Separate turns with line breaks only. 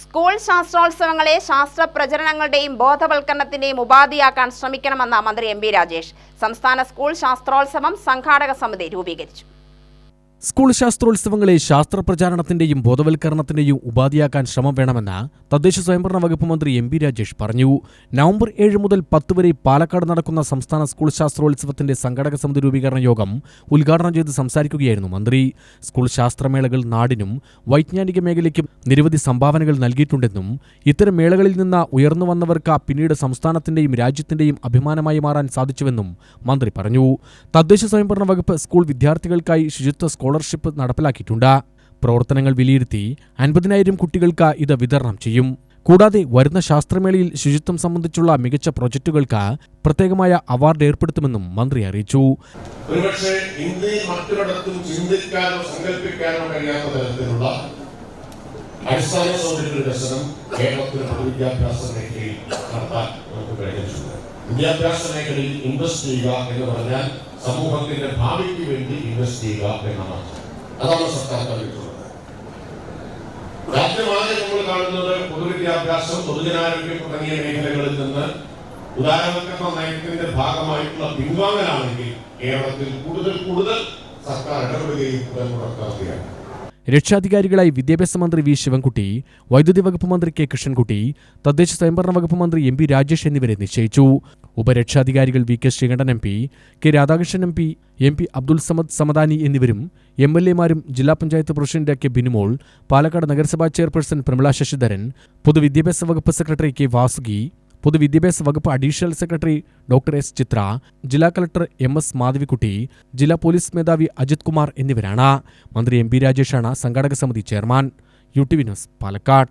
School ശാസ്ത്രോത്സവങ്ങളെ ശാസ്ത്ര പ്രചരണങ്ങളുടെയും ബോധവൽക്കരണത്തിന്റെയും ഉപാധിയാക്കാൻ ശ്രമിക്കണമെന്ന മന്ത്രി M Rajesh. സംസ്ഥാന സ്കൂൾ ശാസ്ത്രോത്സവം സംഘാടക സമിതി രൂപീകരിച്ചു.
സ്കൂൾ ശാസ്ത്രോത്സവങ്ങളെ ശാസ്ത്ര പ്രചാരണത്തിന്റെയും ബോധവൽക്കരണത്തിന്റെയും ഉപാധിയാക്കാൻ ശ്രമം വേണമെന്ന് തദ്ദേശ സ്വയംഭരണ വകുപ്പ് മന്ത്രി എം പി രാജേഷ് പറഞ്ഞു. നവംബർ ഏഴ് മുതൽ പത്ത് വരെ പാലക്കാട് നടക്കുന്ന സംസ്ഥാന സ്കൂൾ ശാസ്ത്രോത്സവത്തിന്റെ സംഘടക സമിതി രൂപീകരണ യോഗം ഉദ്ഘാടനം ചെയ്ത് സംസാരിക്കുകയായിരുന്നു മന്ത്രി. സ്കൂൾ ശാസ്ത്രമേളകൾ നാടിനും വൈജ്ഞാനിക മേഖലയ്ക്കും നിരവധി സംഭാവനകൾ നൽകിയിട്ടുണ്ടെന്നും ഇത്തരം മേളകളിൽ നിന്ന് ഉയർന്നു വന്നവർക്ക് പിന്നീട് സംസ്ഥാനത്തിന്റെയും രാജ്യത്തിന്റെയും അഭിമാനമായി മാറാൻ സാധിച്ചുവെന്നും മന്ത്രി പറഞ്ഞു. തദ്ദേശ സ്വയംഭരണ വകുപ്പ് സ്കൂൾ വിദ്യാർത്ഥികൾക്കായി ശുചിത്വ സ്കോളർഷിപ്പ് നടപ്പിലാക്കിയിട്ടുണ്ട്. പ്രവർത്തനങ്ങൾ വിലയിരുത്തി അൻപതിനായിരം കുട്ടികൾക്ക് ഇത് വിതരണം ചെയ്യും. കൂടാതെ വരുന്ന ശാസ്ത്രമേളയിൽ ശുചിത്വം സംബന്ധിച്ചുള്ള മികച്ച പ്രൊജക്ടുകൾക്ക് പ്രത്യേകമായ അവാർഡ് ഏർപ്പെടുത്തുമെന്നും മന്ത്രി അറിയിച്ചു.
കഴിയാത്ത തരത്തിലുള്ള വിദ്യാഭ്യാസ മേഖലയിൽ ഇൻവെസ്റ്റ് ചെയ്യുക എന്ന് പറഞ്ഞാൽ സമൂഹത്തിന്റെ ഭാവിക്ക് വേണ്ടി ഇൻവെസ്റ്റ് ചെയ്യുക എന്നാണ് അതാണ് സർക്കാർ പറഞ്ഞിട്ടുള്ളത് രാജ്യമാകെ നമ്മൾ കാണുന്നത് പൊതുവിദ്യാഭ്യാസം പൊതുജനാരോഗ്യം തുടങ്ങിയ മേഖലകളിൽ നിന്ന് ഉദാരവൽക്കരണ നയത്തിന്റെ ഭാഗമായിട്ടുള്ള പിൻവാങ്ങലാണെങ്കിൽ കേരളത്തിൽ കൂടുതൽ കൂടുതൽ സർക്കാർ ഇടപെടുകയും നടത്തുകയാണ്
രക്ഷാധികാരികളായി വിദ്യാഭ്യാസ മന്ത്രി വി ശിവൻകുട്ടി വൈദ്യുതി വകുപ്പ് മന്ത്രി കെ കൃഷ്ണൻകുട്ടി തദ്ദേശ സ്വയംഭരണ വകുപ്പ് മന്ത്രി എം പി രാജേഷ് എന്നിവരെ നിശ്ചയിച്ചു. ഉപരക്ഷാധികാരികൾ V K Sreekandan M P K Radhakrishnan M P M P Abdul Samad Samadani എന്നിവരും എം എൽ എമാരും ജില്ലാ പഞ്ചായത്ത് പ്രസിഡന്റ് കെ ബിനുമോൾ പാലക്കാട് നഗരസഭാ ചെയർപേഴ്സൺ പ്രമിള ശശിധരൻ പൊതുവിദ്യാഭ്യാസ വകുപ്പ് സെക്രട്ടറി കെ വാസുകി പൊതുവിദ്യാഭ്യാസ വകുപ്പ് additional secretary doctor S Chitra ജില്ലാ കളക്ടർ എം എസ് മാധവിക്കുട്ടി ജില്ലാ പോലീസ് മേധാവി അജിത് കുമാർ എന്നിവരാണ്. മന്ത്രി എം പി രാജേഷാണ് സംഘാടക സമിതി chairman. U T V news Palakkad.